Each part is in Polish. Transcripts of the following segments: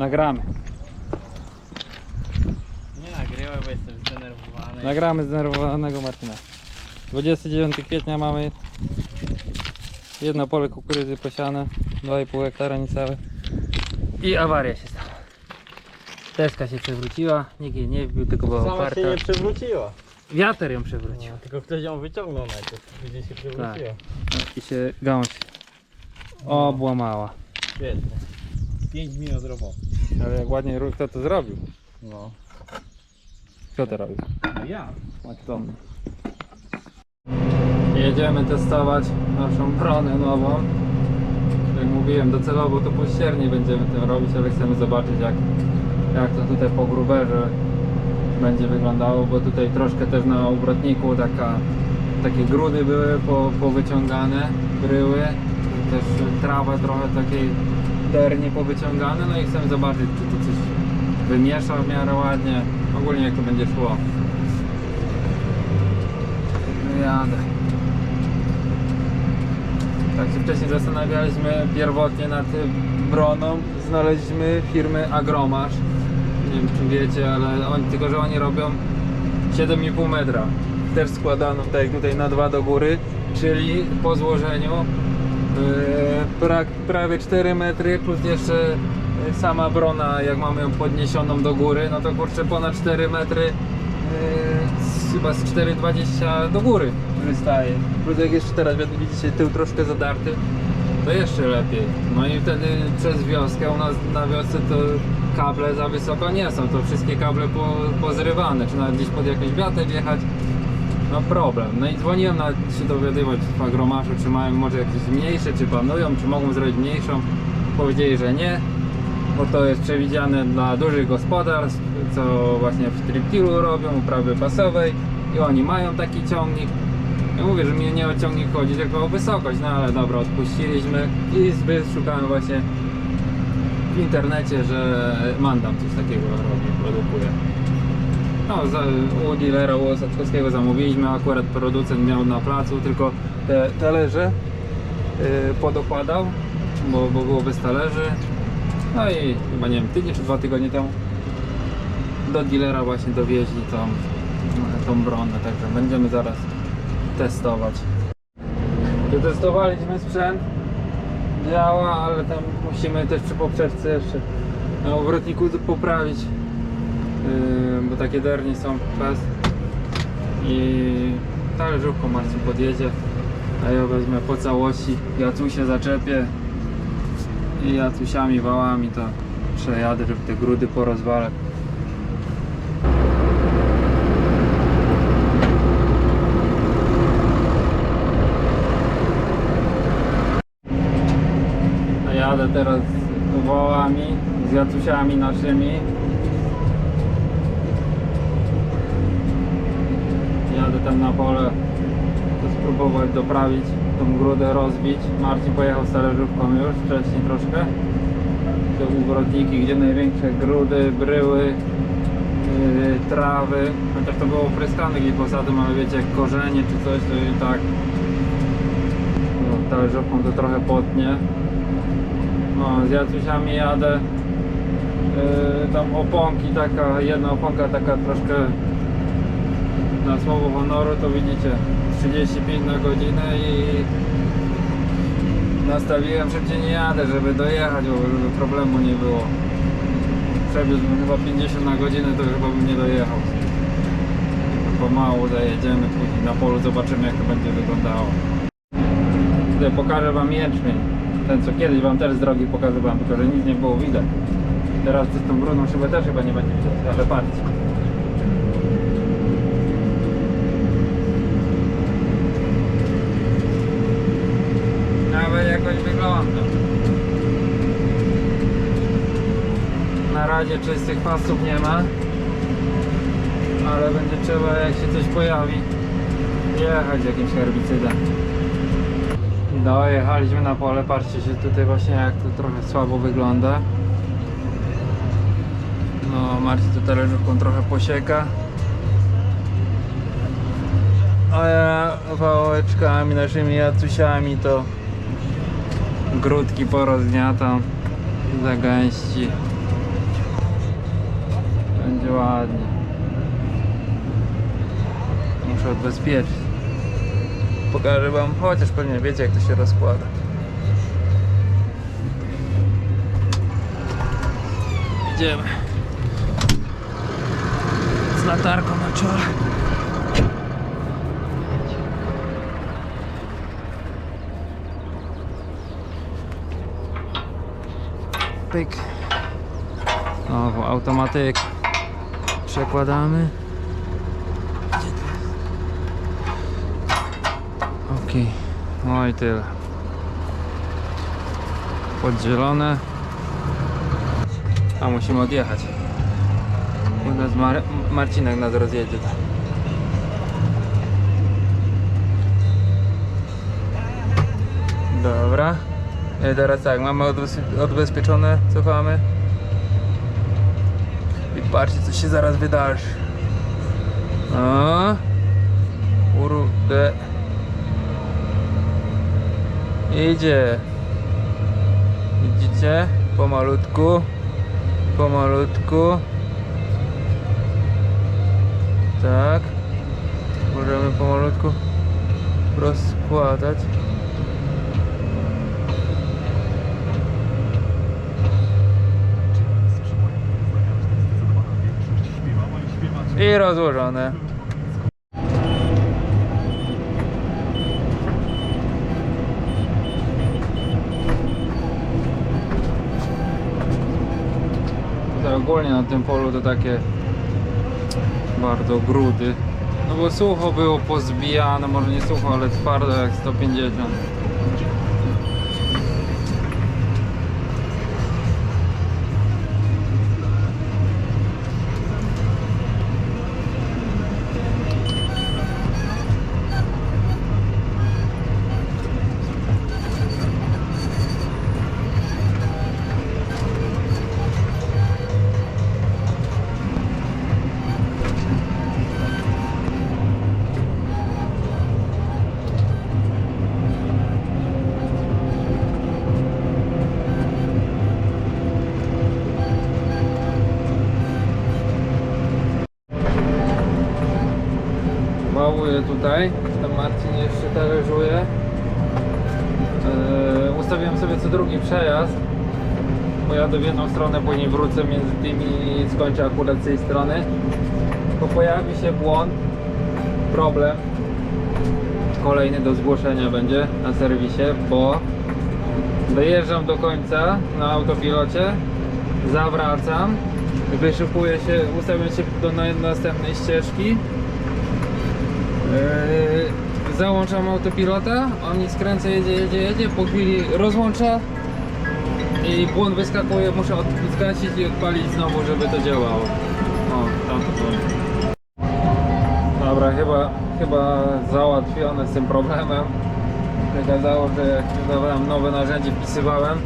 Nagramy. Nie nagrywaj, bo jestem zdenerwowany. Nagramy zdenerwowanego Martina. 29 kwietnia mamy jedno pole kukurydzy posiane, 2,5 hektara niecałe. I awaria się stała. Deska się przewróciła, nikt jej nie wbił, tylko była Sama oparta. się nie przewróciła. Wiater ją przewrócił. No, tylko ktoś ją wyciągnął najpierw, gdzie się przewróciła. I się gałąź obłamała. Świetnie. 5 minut roboty. Ale jak ładnie ru- kto to zrobił? No. Kto to robił? No ja. Maton. Jedziemy testować naszą bronę nową. Jak mówiłem, docelowo to pościernie będziemy tym robić, ale chcemy zobaczyć jak, jak to tutaj po gruberze będzie wyglądało, bo tutaj troszkę też na obrotniku taka, takie grudy były po, powyciągane, bryły, też trawa trochę takiej dernie powyciągane, no i chcemy zobaczyć czy to coś wymiesza w miarę ładnie, ogólnie jak to będzie szło. No Jadę. Tak się wcześniej zastanawialiśmy pierwotnie nad broną. Znaleźliśmy firmę Agromasz. Nie wiem czy wiecie, ale oni, tylko że oni robią 7,5 metra. Też składano tak jak tutaj na dwa do góry, czyli po złożeniu pra, prawie 4 metry plus jeszcze yy, sama brona jak mamy ją podniesioną do góry, no to kurczę ponad 4 metry z- chyba z 4,20 do góry wystaje. Plus jak jeszcze teraz widzicie tył troszkę zadarty, to jeszcze lepiej. No i wtedy przez wioskę, u nas na wiosce to kable za wysoko nie są, to wszystkie kable po, pozrywane, czy nawet gdzieś pod jakąś wiatę wjechać, no problem. No i dzwoniłem na, się dowiadywać w agromaszu, czy mają może jakieś mniejsze, czy planują, czy mogą zrobić mniejszą. Powiedzieli, że nie, bo to jest przewidziane dla dużych gospodarstw, co właśnie w triptilu robią, uprawy pasowej i oni mają taki ciągnik. Ja mówię, że mi nie o ciągnik chodzi, tylko o wysokość, no ale dobra, odpuściliśmy i zbyt szukałem właśnie w internecie, że Mandam coś takiego robi, produkuje. No, za, u dealera u Osaczkowskiego zamówiliśmy, akurat producent miał na placu, tylko te talerze yy, podokładał, bo, bo było bez talerzy. No i chyba nie wiem, tydzień czy dwa tygodnie temu do dealera właśnie dowieźli tą, tą bronę, także będziemy zaraz testować. Testowaliśmy sprzęt, działa, ale tam musimy też przy poprzeczce jeszcze na obrotniku poprawić, bo takie dernie są bez i talerzówką Marcin podjedzie, a ja wezmę po całości, Jacusie zaczepię i Jacusiami, wałami to przejadę, żeby te grudy porozwalać. Jadę teraz z wołami, z jacusiami naszymi. Tam na pole spróbować doprawić tą grudę, rozbić. Marcin pojechał z talerzówką już wcześniej troszkę. Te uwrotniki, gdzie największe grudy, bryły, yy, trawy. Chociaż to było opryskane glifosatem, ale wiecie, jak korzenie czy coś, to i tak no, talerzówką to trochę potnie. No, z jacusiami jadę. Yy, tam oponki taka, jedna oponka taka troszkę na słowo honoru to widzicie 35 na godzinę i nastawiłem szybciej nie jadę, żeby dojechać, bo żeby problemu nie było. Przewiózłbym chyba 50 na godzinę, to chyba bym nie dojechał. Pomału zajedziemy później na polu, zobaczymy jak to będzie wyglądało. Tutaj pokażę wam jęczmień. Ten co kiedyś wam też z drogi pokazywałem, tylko że nic nie było widać. Teraz z tą brudną szybę też chyba nie będzie widać, ale patrzcie. Nawet Na razie czystych pasów nie ma. Ale będzie trzeba jak się coś pojawi jechać z jakimś herbicydem. Dojechaliśmy na pole, patrzcie się tutaj właśnie jak to trochę słabo wygląda. No Marcin tu talerzówką trochę posieka. A ja wałeczkami, naszymi jacusiami to grudki porozgniatam, zagęści. Będzie ładnie. Muszę odbezpieczyć. Pokażę wam, chociaż pewnie wiecie jak to się rozkłada. Idziemy. Z latarką na czole. Pyk. Znowu automatyk. Przekładamy. Ok. No i tyle. Podzielone. A musimy odjechać. U nas Mar Marcinek nas rozjedzie. Dobra. I teraz tak, mamy odbez- odbezpieczone, cofamy. I patrzcie co się zaraz wydarzy. O, kurde. Idzie. Widzicie? Pomalutku. Pomalutku. Tak. Możemy pomalutku rozkładać. I rozłożone. Ogólnie na tym polu to takie bardzo grudy. No bo sucho było pozbijane, może nie sucho, ale twardo jak 150. Tutaj, tam Marcin jeszcze talerzuje. Yy, ustawiłem sobie co drugi przejazd. Pojadę w jedną stronę, później wrócę między tymi i skończę akurat z tej strony. Bo pojawi się błąd, problem. Kolejny do zgłoszenia będzie na serwisie, bo dojeżdżam do końca na autopilocie, zawracam, wyszukuję się, ustawiam się do na- następnej ścieżki, Yy, załączam autopilota, on mi skręca, jedzie, jedzie, jedzie, po chwili rozłącza i błąd wyskakuje, muszę od- zgasić i odpalić znowu, żeby to działało. O, tam to było. Dobra, chyba, chyba załatwione z tym problemem. Wykazało, że jak dodawałem nowe narzędzie, wpisywałem,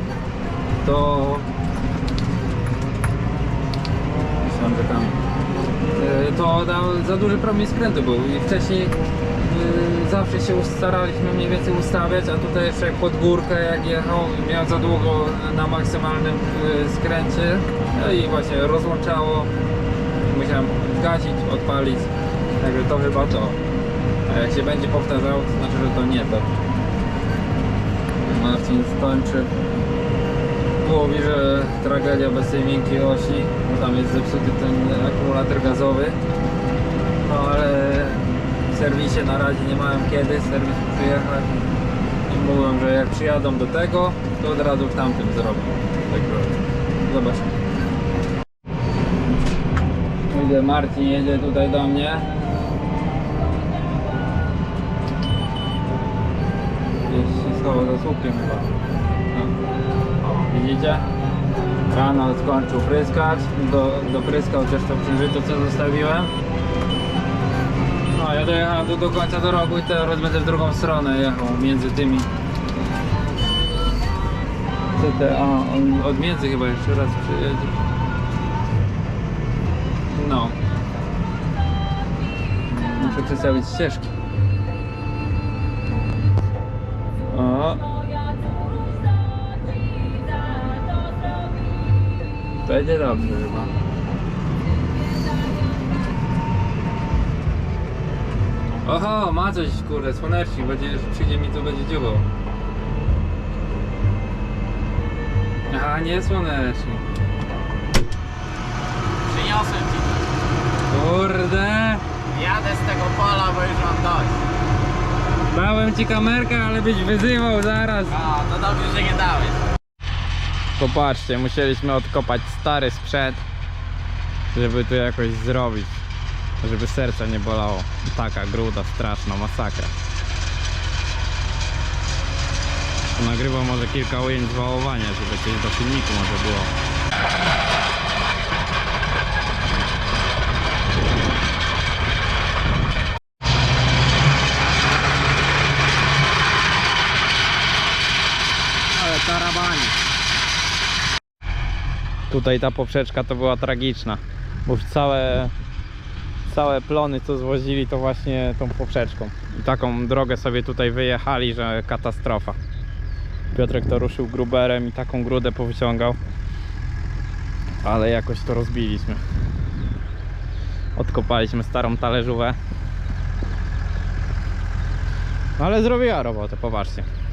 to... Myślałem, że tam to dał, za duży promień skrętu był i wcześniej e, zawsze się staraliśmy mniej więcej ustawiać, a tutaj jeszcze jak pod górkę jak jechał miał za długo na maksymalnym e, skręcie. No i właśnie rozłączało. Musiałem zgasić, odpalić. Także to chyba to. A jak się będzie powtarzało to znaczy, że to nie to. Marcin skończy mówi, że tragedia bez tej miękkiej osi, bo tam jest zepsuty ten akumulator gazowy. No ale w serwisie na razie nie miałem kiedy serwis przyjechać. I mówią, że jak przyjadą do tego, to od razu w tamtym zrobią. Także zobaczymy. Widzę, Marcin jedzie tutaj do mnie. Gdzieś się schował za słupkiem chyba. Widzicie? Rano skończył pryskać, do, dopryskał też to co zostawiłem. No ja dojechałem do końca do rogu i teraz będę w drugą stronę jechał między tymi. Co te, a od między chyba jeszcze raz przyjedzie. No. Muszę przedstawić ścieżki. O, Będzie dobrze chyba. Oho, ma coś kurde, słonecznik, będzie, przyjdzie mi tu będzie dziubał. Aha, nie słonecznik. Przyniosłem ci Kurde! Jadę z tego pola, bo już mam dość. Dałem ci kamerkę, ale byś wyzywał zaraz. A, no dobrze, że nie dałeś. Popatrzcie, musieliśmy odkopać stary sprzęt, żeby to jakoś zrobić. Żeby serce nie bolało. Taka gruda straszna, masakra. Nagrywam może kilka ujęć wałowania, żeby coś do filmiku może było. Ale tarabani. Tutaj ta poprzeczka to była tragiczna, bo już całe, całe plony co zwozili to właśnie tą poprzeczką. I taką drogę sobie tutaj wyjechali, że katastrofa. Piotrek to ruszył gruberem i taką grudę powyciągał. Ale jakoś to rozbiliśmy. Odkopaliśmy starą talerzówę. Ale zrobiła robotę, popatrzcie.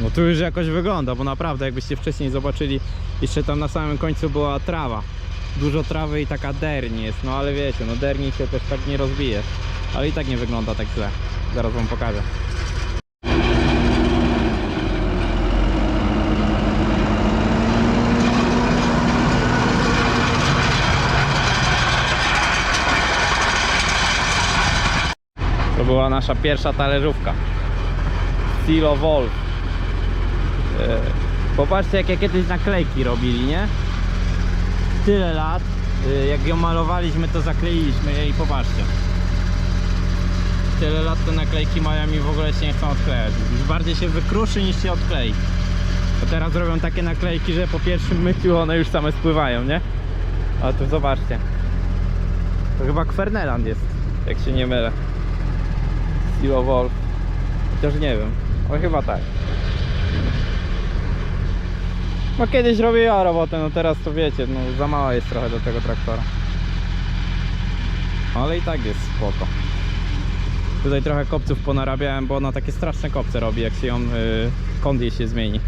No tu już jakoś wygląda, bo naprawdę jakbyście wcześniej zobaczyli, jeszcze tam na samym końcu była trawa. Dużo trawy i taka derń jest, no ale wiecie, no derni się też tak nie rozbije. Ale i tak nie wygląda tak źle. Zaraz wam pokażę. To była nasza pierwsza talerzówka. Silo Wolf. E, Popatrzcie jakie kiedyś naklejki robili, nie? Tyle lat. e, Jak ją malowaliśmy to zakleiliśmy je i popatrzcie. Tyle lat te naklejki mają i w ogóle się nie chcą odklejać. Już bardziej się wykruszy niż się odklei. A teraz robią takie naklejki, że po pierwszym myciu one już same spływają, nie? A tu zobaczcie. To chyba Kwerneland jest, jak się nie mylę. Stilo Wolf. Chociaż nie wiem. O chyba tak. No kiedyś robiła robotę, no teraz to wiecie, no za mała jest trochę do tego traktora. Ale i tak jest spoko. Tutaj trochę kopców ponarabiałem, bo ona takie straszne kopce robi, jak się ją, y, kąt jej się zmieni.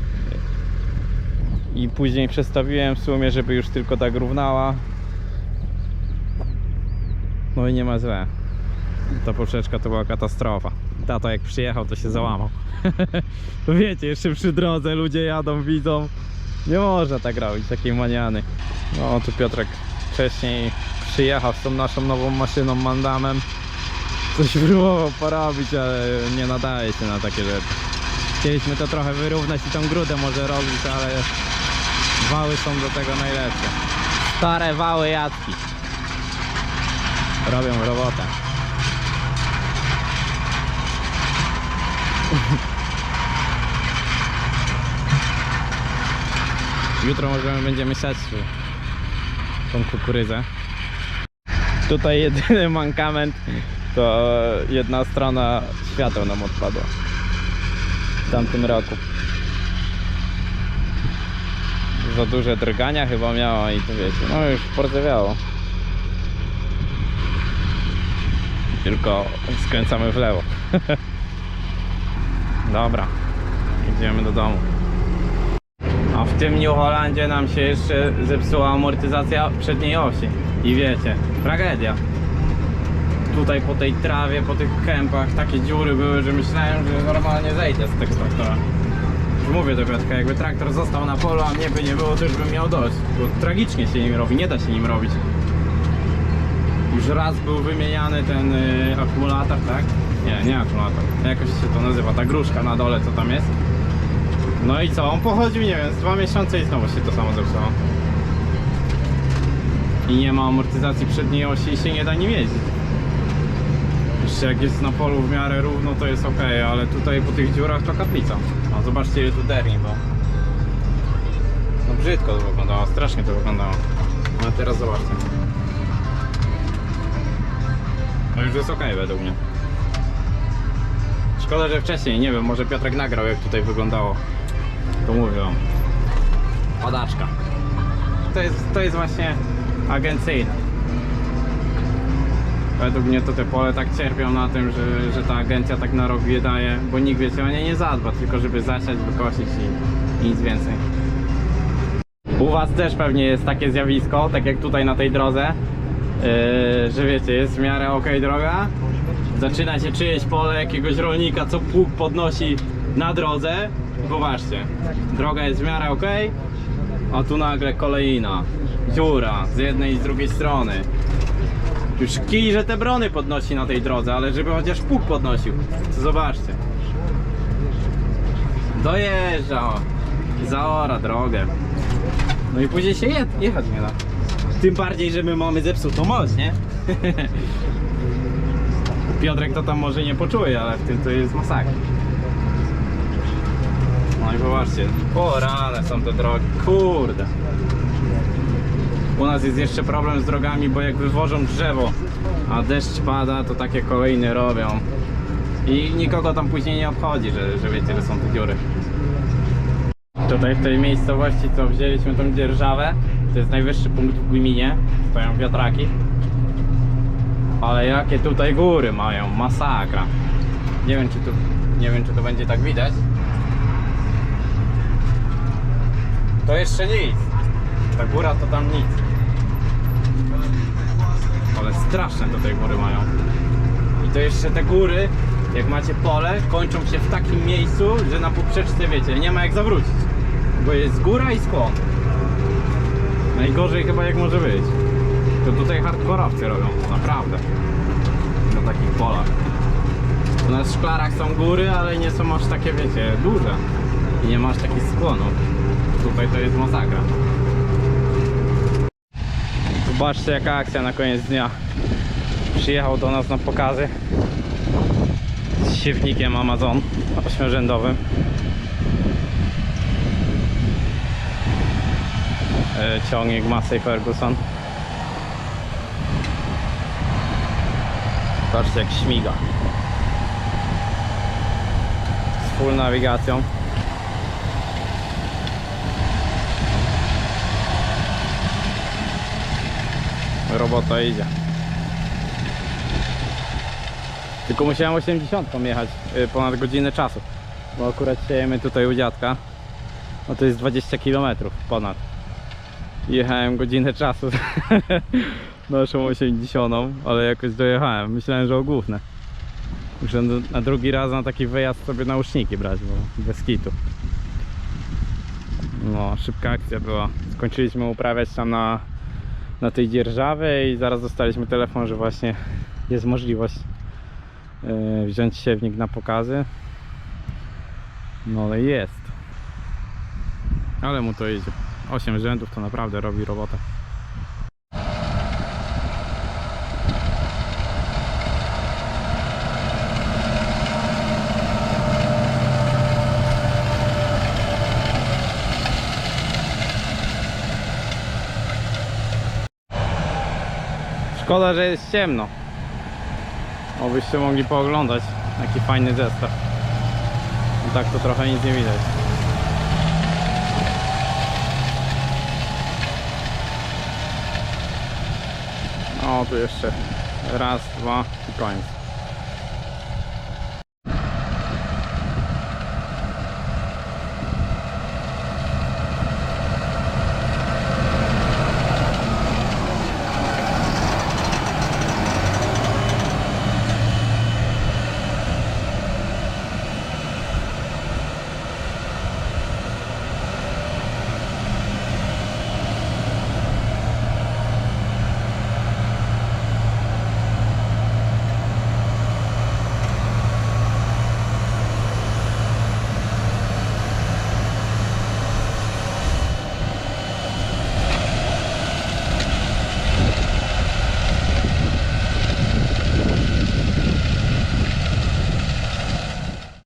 I później przestawiłem w sumie, żeby już tylko tak równała. No i nie ma źle. Ta poprzeczka to była katastrofa. Tato jak przyjechał to się załamał. Wiecie, jeszcze przy drodze ludzie jadą, widzą. Nie można tak robić, takiej maniany. No tu Piotrek wcześniej przyjechał z tą naszą nową maszyną Mandamem. Coś próbował porobić, ale nie nadaje się na takie rzeczy. Chcieliśmy to trochę wyrównać i tą grudę może robić, ale wały są do tego najlepsze. Stare wały jacki. Robią robotę. Jutro możemy będziemy siać tą kukurydzę. Tutaj jedyny mankament to jedna strona świateł nam odpadła. W tamtym roku. Za duże drgania chyba miała i to wiecie, no już pordzewiało. Tylko skręcamy w lewo. Dobra, idziemy do domu. W tym New Hollandzie nam się jeszcze zepsuła amortyzacja przedniej osi. I wiecie, tragedia. Tutaj po tej trawie, po tych kępach takie dziury były, że myślałem, że normalnie zejdę z tego traktora. Już mówię do Piotrka, jakby traktor został na polu, a mnie by nie było, to już bym miał dość. Bo tragicznie się nim robi, nie da się nim robić. Już raz był wymieniany ten y, akumulator, tak? Nie, nie akumulator. Jakoś się to nazywa, ta gruszka na dole, co tam jest. No i co? On pochodził, nie wiem, z dwa miesiące i znowu się to samo zepsuło. I nie ma amortyzacji przedniej osi i się nie da nim jeździć. Jeszcze jak jest na polu w miarę równo, to jest ok, ale tutaj po tych dziurach to kaplica. A zobaczcie ile tu derni, bo... No brzydko to wyglądało, strasznie to wyglądało. No teraz zobaczcie. No już jest ok według mnie. Szkoda, że wcześniej, nie wiem, może Piotrek nagrał jak tutaj wyglądało. To mówię wam. Padaczka. To jest, to jest właśnie agencyjne. Według mnie to te pole tak cierpią na tym, że, że ta agencja tak na rok je daje, bo nikt wiecie o nie nie zadba, tylko żeby zasiać, wykosić i, i nic więcej. U was też pewnie jest takie zjawisko, tak jak tutaj na tej drodze, yy, że wiecie, jest w miarę ok droga, zaczyna się czyjeś pole jakiegoś rolnika, co pług podnosi na drodze. Popatrzcie, droga jest w miarę ok, a tu nagle kolejna dziura z jednej i z drugiej strony. Już kij, że te brony podnosi na tej drodze, ale żeby chociaż pług podnosił. To zobaczcie. Dojeżdża, zaora drogę. No i później się je, jechać nie da. Tym bardziej, że my mamy zepsutą moc, nie? Piotrek to tam może nie poczuje, ale w tym to jest masakra. No i popatrzcie, porane są te drogi, kurde. U nas jest jeszcze problem z drogami, bo jak wywożą drzewo, a deszcz pada, to takie kolejne robią. I nikogo tam później nie obchodzi, że, że wiecie, że są te dziury. Tutaj w tej miejscowości, co wzięliśmy tą dzierżawę, to jest najwyższy punkt w gminie, stoją wiatraki. Ale jakie tutaj góry mają, masakra. Nie wiem, czy tu, nie wiem, czy to będzie tak widać. To jeszcze nic. Ta góra to tam nic. Ale straszne to te góry mają. I to jeszcze te góry, jak macie pole, kończą się w takim miejscu, że na poprzeczce wiecie, nie ma jak zawrócić. Bo jest góra i skłon. Najgorzej chyba jak może być. To tutaj hardkorowcy robią, naprawdę. Na takich polach. U nas w szklarach są góry, ale nie są aż takie, wiecie, duże. I nie masz takich skłonów. Tutaj to jest masakra. Zobaczcie jaka akcja na koniec dnia. Przyjechał do nas na pokazy z siewnikiem Amazon ośmiorzędowym. E, Ciągnik Massey Ferguson. Patrzcie jak śmiga. Z full nawigacją. Robota idzie. Tylko musiałem 80 jechać y, ponad godzinę czasu. Bo akurat siejemy tutaj u dziadka. No to jest 20 km ponad. Jechałem godzinę czasu naszą 80, ale jakoś dojechałem. Myślałem, że ogłówne. Muszę na drugi raz na taki wyjazd sobie nauszniki brać, bo bez kitu. No, szybka akcja była. Skończyliśmy uprawiać tam na, na tej dzierżawie i zaraz dostaliśmy telefon, że właśnie jest możliwość e, wziąć siewnik na pokazy. No ale jest. Ale mu to idzie. 8 rzędów to naprawdę robi robotę. Szkoda, że jest ciemno. Obyście mogli pooglądać jaki fajny zestaw. No tak to trochę nic nie widać. O, tu jeszcze raz, dwa i koniec.